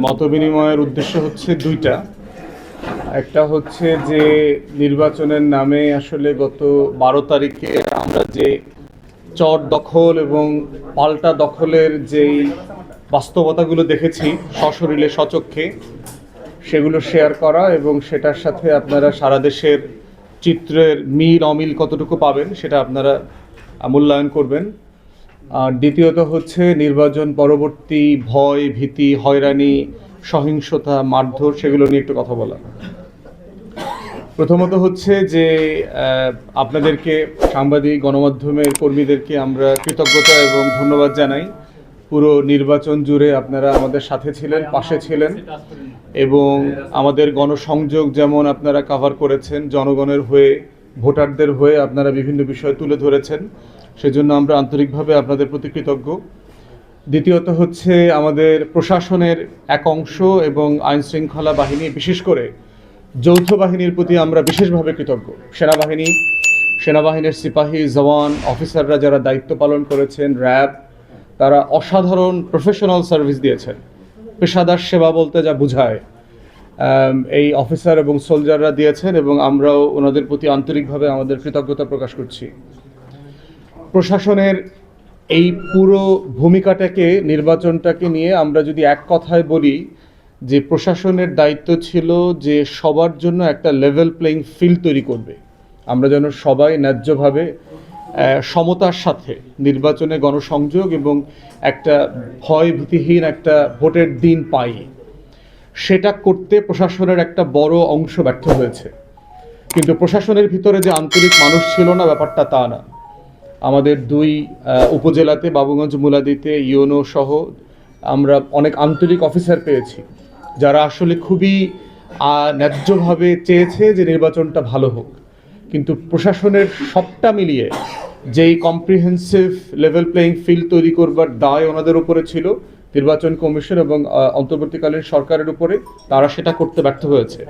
মত বিনিময়ের উদ্দেশ্য হচ্ছে দুইটা। একটা হচ্ছে যে নির্বাচনের নামে আসলে গত বারো তারিখে আমরা যে চর দখল এবং পাল্টা দখলের যেই বাস্তবতাগুলো দেখেছি, সশরীরে সচক্ষে, সেগুলো শেয়ার করা এবং সেটার সাথে আপনারা সারা দেশের চিত্রের মিল অমিল কতটুকু পাবেন সেটা আপনারা মূল্যায়ন করবেন। আর দ্বিতীয়ত হচ্ছে নির্বাচন, পরবর্তী ভয়, ভীতি, হয়রানি, সহিংসতা, মারধর, সেগুলো নিয়ে একটু কথা বলা। প্রথমত হচ্ছে যে আপনাদেরকে, সাংবাদিক, গণমাধ্যমের কর্মীদেরকে আমরা কৃতজ্ঞতা এবং ধন্যবাদ জানাই। পুরো নির্বাচন জুড়ে আপনারা আমাদের সাথে ছিলেন, পাশে ছিলেন এবং আমাদের গণসংযোগ যেমন আপনারা কভার করেছেন, জনগণের হয়ে, ভোটারদের হয়ে আপনারা বিভিন্ন বিষয় তুলে ধরেছেন। সেজন্য আমরা আন্তরিকভাবে আপনাদের প্রতি কৃতজ্ঞ। দ্বিতীয়ত হচ্ছে আমাদের প্রশাসনের এক অংশ এবং আইন শৃঙ্খলা বাহিনী, বিশেষ করে যৌথ বাহিনীর প্রতি আমরা বিশেষভাবে কৃতজ্ঞ। সেনাবাহিনী, সেনাবাহিনীর সিপাহী জওয়ান অফিসাররা যারা দায়িত্ব পালন করেছেন, র্যাব, তারা অসাধারণ প্রফেশনাল সার্ভিস দিয়েছেন। পেশাদার সেবা বলতে যা বোঝায় এই অফিসার এবং সোলজাররা দিয়েছেন এবং আমরাও ওনাদের প্রতি আন্তরিকভাবে আমাদের কৃতজ্ঞতা প্রকাশ করছি। প্রশাসনের এই পুরো ভূমিকাটাকে, নির্বাচনটাকে নিয়ে আমরা যদি এক কথায় বলি যে প্রশাসনের দায়িত্ব ছিল যে সবার জন্য একটা লেভেল প্লেইং ফিল্ড তৈরি করবে। আমরা যেন সবাই ন্যায্যভাবে সমতার সাথে নির্বাচনে গণসংযোগ এবং একটা ভয় ভীতিহীন একটা ভোটের দিন পাই। সেটা করতে প্রশাসনের একটা বড় অংশ ব্যর্থ হয়েছে। কিন্তু প্রশাসনের ভিতরে যে আন্তরিক মানুষ ছিল না, ব্যাপারটা তা না। আমাদের দুই উপজেলাতে, বাবুগঞ্জ, মুলাদিতে, ইউনো সহ আমরা অনেক আন্তরিক অফিসার পেয়েছি, যারা আসলে খুবই ন্যায্যভাবে চেয়েছে যে নির্বাচনটা ভালো হোক। কিন্তু প্রশাসনের সবটা মিলিয়ে যেই কম্প্রিহেন্সিভ লেভেল প্লেইং ফিল্ড তৈরি করবার দায় ওনাদের উপরে ছিল, নির্বাচন কমিশন এবং অন্তর্বর্তীকালীন সরকারের উপরে, তারা সেটা করতে ব্যর্থ হয়েছে।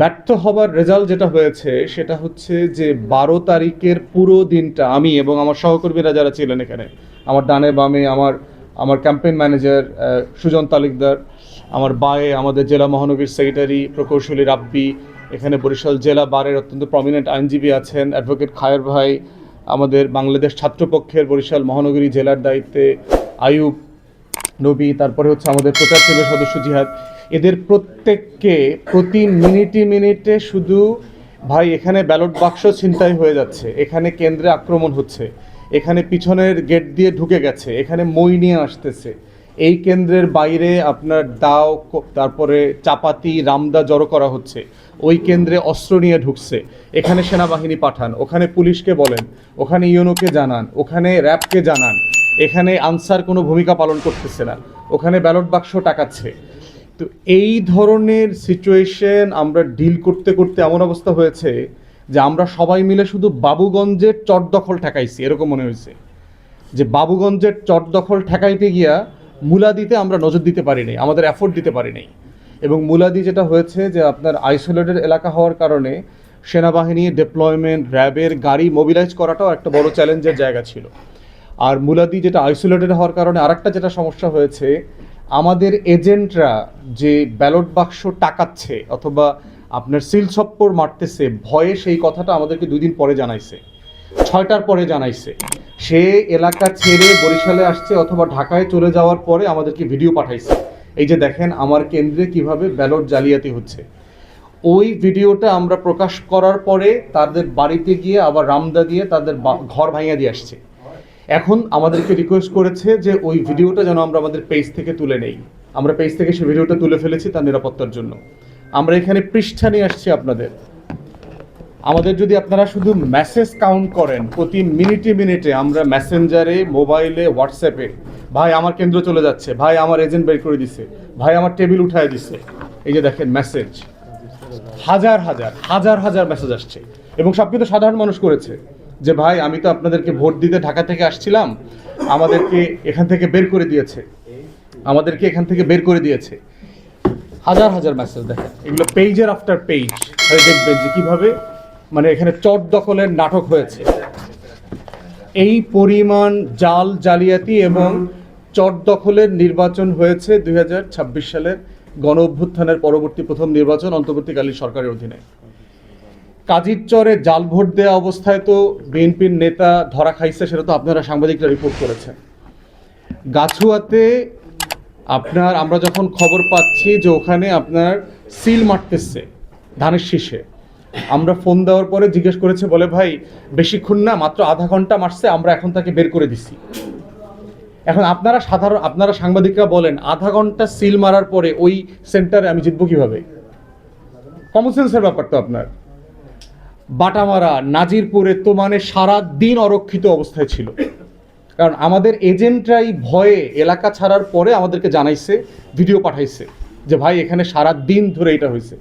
ব্যর্থ হবার রেজাল্ট যেটা হয়েছে, সেটা হচ্ছে যে বারো তারিখের পুরো দিনটা আমি এবং আমার সহকর্মীরা যারা ছিলেন এখানে, আমার ডানে বামে আমার আমার ক্যাম্পেইন ম্যানেজার সুজন তালুকদার, আমার বায়ে আমাদের জেলা মহানগরীর সেক্রেটারি প্রকৌশলী রাব্বি, এখানে বরিশাল জেলা বারের অত্যন্ত প্রমিনেন্ট আইনজীবী আছেন অ্যাডভোকেট খায়ের ভাই, আমাদের বাংলাদেশ ছাত্রপক্ষের বরিশাল মহানগরী জেলার দায়িত্বে আয়ুব নবী, তারপরে হচ্ছে আমাদের প্রচার টিমের সদস্য জিহাদ। এদের প্রত্যেককে প্রতি মিনিটে মিনিটে শুধু, ভাই, এখানে ব্যালট বাক্স ছিনতাই হয়ে যাচ্ছে, এখানে কেন্দ্রে আক্রমণ হচ্ছে, এখানে পিছনের গেট দিয়ে ঢুকে গেছে, এখানে মই নিয়ে আসতেছে, এই কেন্দ্রের বাইরে আপনার দাও তারপরে চাপাতি, রামদা জড়ো করা হচ্ছে, ওই কেন্দ্রে অস্ত্র নিয়ে ঢুকছে, এখানে সেনাবাহিনী পাঠান, ওখানে পুলিশকে বলেন, ওখানে ইউনোকে জানান, ওখানে র্যাবকে জানান, এখানে আনসার কোনো ভূমিকা পালন করতেছে না, ওখানে ব্যালট বাক্স টাকাচ্ছে তো এই ধরনের সিচুয়েশন আমরা ডিল করতে করতে এমন অবস্থা হয়েছে যে আমরা সবাই মিলে শুধু বাবুগঞ্জের চট দখল ঠেকাইছি, এরকম মনে হয়েছে। যে বাবুগঞ্জের চট দখল ঠেকাইতে গিয়া মুলাদিতে আমরা নজর দিতে পারি নাই, আমাদের এফোর্ট দিতে পারি নাই। এবং মুলাদি যেটা হয়েছে যে আপনার আইসোলেটেড এলাকা হওয়ার কারণে সেনাবাহিনী ডেপ্লয়মেন্ট র্যাবের গাড়ি মোবিলাইজ করাটাও একটা বড় চ্যালেঞ্জের জায়গা ছিল। আর মুলাদি যেটা আইসোলেটেড হওয়ার কারণে আরেকটা যেটা সমস্যা হয়েছে আমাদের এজেন্টরা যে ব্যালট বাক্স টাকাচ্ছে অথবা আপনার সিল ছপ্পর মারতেছে, ভয়ে সেই কথাটা আমাদেরকে দুই দিন পরে জানাইছে। ছয়টার পরে জানাইছে। সে এলাকা ছেড়ে বরিশালে আসছে অথবা ঢাকায় চলে যাওয়ার পরে আমাদেরকে ভিডিও পাঠাইছে। এই যে দেখেন আমার কেন্দ্রে কীভাবে ব্যালট জালিয়াতি হচ্ছে। ওই ভিডিওটা আমরা প্রকাশ করার পরে তাদের বাড়িতে গিয়ে আবার রামদা দিয়ে তাদের ঘর ভাঙিয়ে দিয়ে আসছে। এখন আমাদেরকে রিকোয়েস্ট করেছে যে ওই ভিডিওটা যেন আমরা আমাদের পেজ থেকে তুলে নেই। আমরা পেজ থেকে সেই ভিডিওটা তুলে ফেলেছি তার নিরাপত্তার জন্য। আমরা এখানে পৃষ্ঠা নিয়ে আসছি আপনাদের। আমাদের যদি আপনারা শুধু মেসেজ কাউন্ট করেন, প্রতি মিনিটে মিনিটে আমরা মেসেঞ্জারে মোবাইলে হোয়াটসঅ্যাপে ভাই, আমার কেন্দ্র চলে যাচ্ছে, ভাই, আমার এজেন্ট বের করে দিছে, ভাই, আমার টেবিল উঠায় দিছে। এই যে দেখেন মেসেজ হাজার হাজার হাজার হাজার মেসেজ আসছে। এবং সব কিন্তু সাধারণ মানুষ করেছে। যে ভাই, আমি তো আপনাদেরকে ভোট দিতে ঢাকা থেকে আসছিলাম, আমাদেরকে এখান থেকে বের করে দিয়েছে। আমাদেরকে এখান থেকে বের করে দিয়েছে। হাজার হাজার মেসেজ দেখেন। এগুলো পেজের আফটার পেজ দেখবেন যে কীভাবে মানে এখানে চট দখলের নাটক হয়েছে। এই পরিমাণ জাল জালিয়াতি এবং চট দখলের নির্বাচন হয়েছে দুই হাজার ছাব্বিশ সালের গণ অভ্যুত্থানের পরবর্তী প্রথম নির্বাচন অন্তর্বর্তীকালীন সরকারের অধীনে। কাজীর চরে জাল ভোট দেওয়া অবস্থায় তো বিএনপির নেতা ধরা খাইছে, সেটা তো আপনারা সাংবাদিকরা রিপোর্ট করেছেন। গাছুয়াতে আপনার, আমরা যখন খবর পাচ্ছি যে ওখানে আপনার সিল মারতেছে ধানের শীষে, আমরা ফোন দেওয়ার পরে জিজ্ঞেস করেছে, বলে ভাই, বেশিক্ষণ না, মাত্র আধা ঘণ্টা মারছে, আমরা এখন তাকে বের করে দিছি। এখন আপনারা সাধারণ, আপনারা সাংবাদিকরা বলেন, আধা ঘণ্টা সিল মারার পরে ওই সেন্টারে আমি জিতবো কীভাবে? কমন সেন্সের ব্যাপার তো আপনার। বাটামারা, নাজিরপুরে তো মানে সারা দিন অরক্ষিত অবস্থায় ছিল। কারণ আমাদের এজেন্টরাই ভয়ে এলাকা ছাড়ার পরে আমাদেরকে জানাইছে, ভিডিও পাঠাইছে যে, ভাই, এখানে সারা দিন ধরে এটা হয়েছে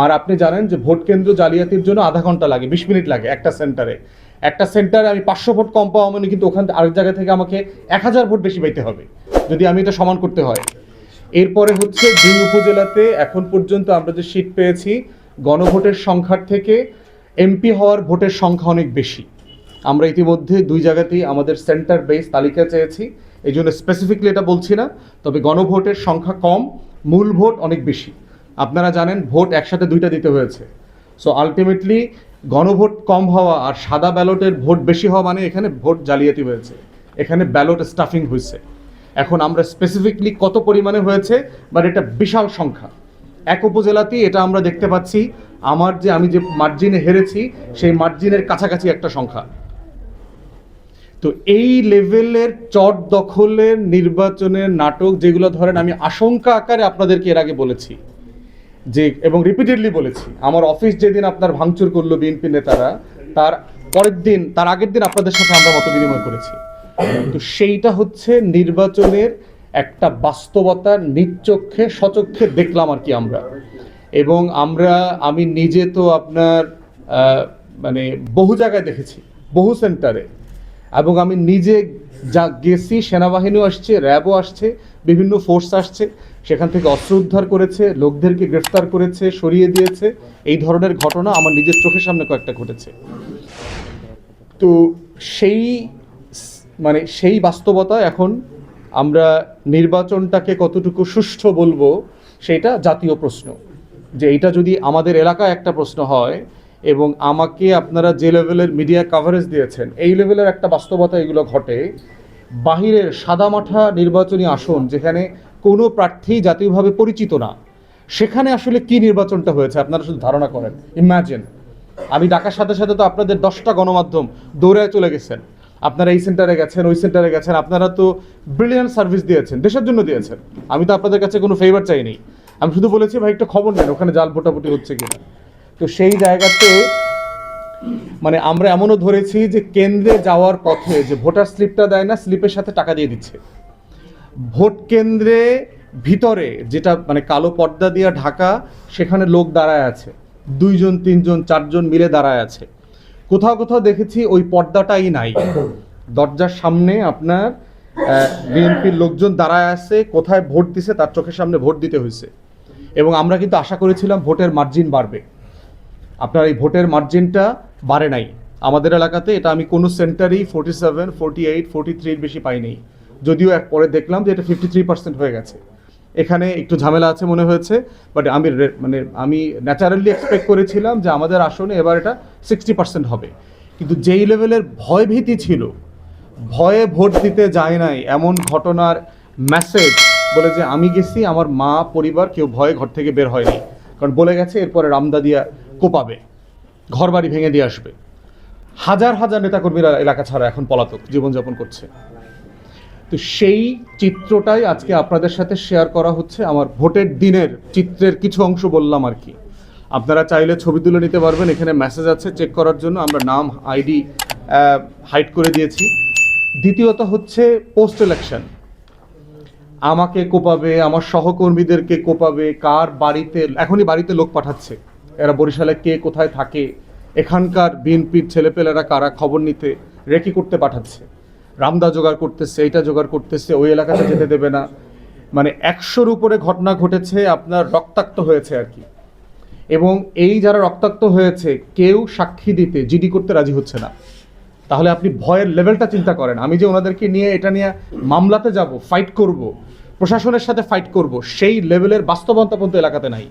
আর আপনি জানেন যে, ভোট কেন্দ্র জালিয়াতির জন্য আধা ঘণ্টা লাগে, বিশ মিনিট লাগে একটা সেন্টারে। একটা সেন্টারে আমি পাঁচশো ভোট কম পাওয়া মানে কিন্তু ওখান আরেক জায়গা থেকে আমাকে এক হাজার ভোট বেশি পাইতে হবে, যদি আমি এটা সমান করতে হয়। এরপরে হচ্ছে দুই উপজেলাতে এখন পর্যন্ত আমরা যে সিট পেয়েছি, গণভোটের সংখ্যার থেকে এমপি হওয়ার ভোটের সংখ্যা অনেক বেশি। আমরা ইতিমধ্যে দুই জায়গাতেই আমাদের সেন্টার বেস তালিকা চেয়েছি, এই জন্য স্পেসিফিকলি এটা বলছি না, তবে গণভোটের সংখ্যা কম, মূল ভোট অনেক বেশি। আপনারা জানেন ভোট একসাথে দুইটা দিতে হয়েছে। সো আলটিমেটলি গণভোট কম হওয়া আর সাদা ব্যালটের ভোট বেশি হওয়া মানে এখানে ভোট জালিয়াতি হয়েছে। এখানে ব্যালট স্টাফিং হয়েছে। এখন আমরা স্পেসিফিকলি কত পরিমাণে হয়েছে বাট এটা বিশাল সংখ্যা। এক উপজেলাতেই এটা আমরা দেখতে পাচ্ছি। আমার যে, আমি যে মার্জিনে হেরেছি, সেই মার্জিনের কাছাকাছি একটা সংখ্যা। তো এই লেভেলের চট দখলের নির্বাচনের নাটক যেগুলো ধরেন, আমি আশঙ্কা আকারে আপনাদেরকে এর আগে বলেছি। যে, এবং রিপিটেডলি বলেছি, আমার অফিস যেদিন আপনার ভাঙচুর করল বিএনপি নেতারা, তার পরের দিন, তার আগের দিন আপনাদের সাথে আমরা মত বিনিময় করেছি। তো সেইটা হচ্ছে নির্বাচনের একটা বাস্তবতা নিচক্ষে সচক্ষে দেখলাম আর কি আমরা। এবং আমরা, আমি নিজে তো আপনার মানে বহু জায়গায় দেখেছি, বহু সেন্টারে। এবং আমি নিজে যা গেছি, সেনাবাহিনীও আসছে, র্যাবও আসছে, বিভিন্ন ফোর্স আসছে, সেখান থেকে অস্ত্র উদ্ধার করেছে, লোকদেরকে গ্রেফতার করেছে, সরিয়ে দিয়েছে। এই ধরনের ঘটনা আমার নিজের চোখের সামনে কয়েকটা ঘটেছে। তো সেই মানে সেই বাস্তবতা এখন আমরা নির্বাচনটাকে কতটুকু সুষ্ঠু বলব সেটা জাতীয় প্রশ্ন। যে এটা যদি আমাদের এলাকায় একটা প্রশ্ন হয় এবং আমাকে আপনারা যে লেভেলের মিডিয়া কাভারেজ দিয়েছেন, এই লেভেলের একটা বাস্তবতা এগুলো ঘটে, বাহিরের সাদামাঠা নির্বাচনী আসন যেখানে কোনো প্রার্থী জাতীয়ভাবে পরিচিত না, সেখানে আসলে কি নির্বাচনটা হয়েছে আপনারা শুধু ধারণা করেন। ইম্যাজিন আমি ডাকার সাথে সাথে তো আপনাদের দশটা গণমাধ্যম দৌড়ায় চলে গেছেন। আপনারা এই সেন্টারে গেছেন, ওই সেন্টারে গেছেন, আপনারা তো ব্রিলিয়ান্ট সার্ভিস দিয়েছেন, দেশের জন্য দিয়েছেন। আমি তো আপনাদের কাছে কোনো ফেভার চাইনি। আমি শুধু বলেছি, ভাই, একটা খবর নেন, ওখানে জাল ভোটাভুটি হচ্ছে কিনা। তো সেই জায়গাতে মানে আমরা এমনও ধরেছি যে কেন্দ্রে যাওয়ার পথে যে ভোটার স্লিপটা দেয় না, স্লিপের সাথে টাকা দিয়ে দিচ্ছে। ভোট কেন্দ্রে ভিতরে যেটা মানে কালো পর্দা দিয়ে ঢাকা, সেখানে লোক দাঁড়ায় আছে। দুইজন, তিনজন, চারজন মিলে দাঁড়ায় আছে। কোথাও কোথাও দেখেছি ওই পর্দাটাই নাই। দরজার সামনে আপনার বিএনপির লোকজন দাঁড়ায় আছে, কোথায় ভোট দিছে তার চোখের সামনে ভোট দিতে হয়েছে। এবং আমরা কিন্তু আশা করেছিলাম ভোটের মার্জিন বাড়বে। আপনার এই ভোটের মার্জিনটা বাড়ে নাই। আমাদের এলাকাতে এটা আমি কোনো সেন্টারেই forty seven forty eight forty থ্রির বেশি পাইনি। যদিও এক পরে দেখলাম যে এটা ফিফটি থ্রি পার্সেন্ট হয়ে গেছে। এখানে একটু ঝামেলা আছে মনে হয়েছে বাট আমি মানে আমি ন্যাচারালি এক্সপেক্ট করেছিলাম যে আমাদের আসনে এবার এটা সিক্সটি পার্সেন্ট হবে। কিন্তু যেই লেভেলের ভয়ভীতি ছিল, ভয়ে ভোট দিতে যায় নাই এমন ঘটনার মেসেজ বলে যে আমি গেছি, আমার মা, পরিবার কেউ ভয়ে ঘর থেকে বের হয়নি। কারণ বলে গেছে, এরপরে রামদাদিয়া কোপাবে ঘর বাড়ি ভেঙে দিয়ে আসবে। হাজার হাজার নেতাকর্মীরা এলাকা ছাড়া এখন পলাতক জীবনযাপন করছে। তো সেই চিত্রটাই আজকে আপনাদের সাথে শেয়ার করা হচ্ছে। আমার ভোটের দিনের চিত্রের কিছু অংশ বললাম আর কি। আপনারা চাইলে ছবি তুলে নিতে পারবেন। এখানে মেসেজ আছে চেক করার জন্য। আমরা নাম আইডি হাইড করে দিয়েছি। দ্বিতীয়ত হচ্ছে পোস্ট ইলেকশন আমাকে কোপাবে, আমার সহকর্মীদেরকে কোপাবে, কার বাড়িতে, এখনই বাড়িতে লোক পাঠাচ্ছে। এরা বরিশালে কে কোথায় থাকে, এখানকার বিএনপির ছেলেপেলেরা কারা খবর নিতে রেকি করতে পাঠাচ্ছে। রামদা জোগাড় করতেছে, এইটা জোগাড় করতেছে, ওই এলাকাতে যেতে দেবে না। মানে একশোর উপরে ঘটনা ঘটেছে, আপনার রক্তাক্ত হয়েছে আর কি। এবং এই যারা রক্তাক্ত হয়েছে, কেউ সাক্ষী দিতে, জিডি করতে রাজি হচ্ছে না। তাহলে আপনি ভয়ের লেভেলটা চিন্তা করেন। আমি যে ওনাদেরকে নিয়ে, এটা নিয়ে মামলাতে যাব ফাইট করব, প্রশাসনের সাথে ফাইট করব, সেই লেভেলের বাস্তবতা পর্যন্ত এলাকাতে নাই।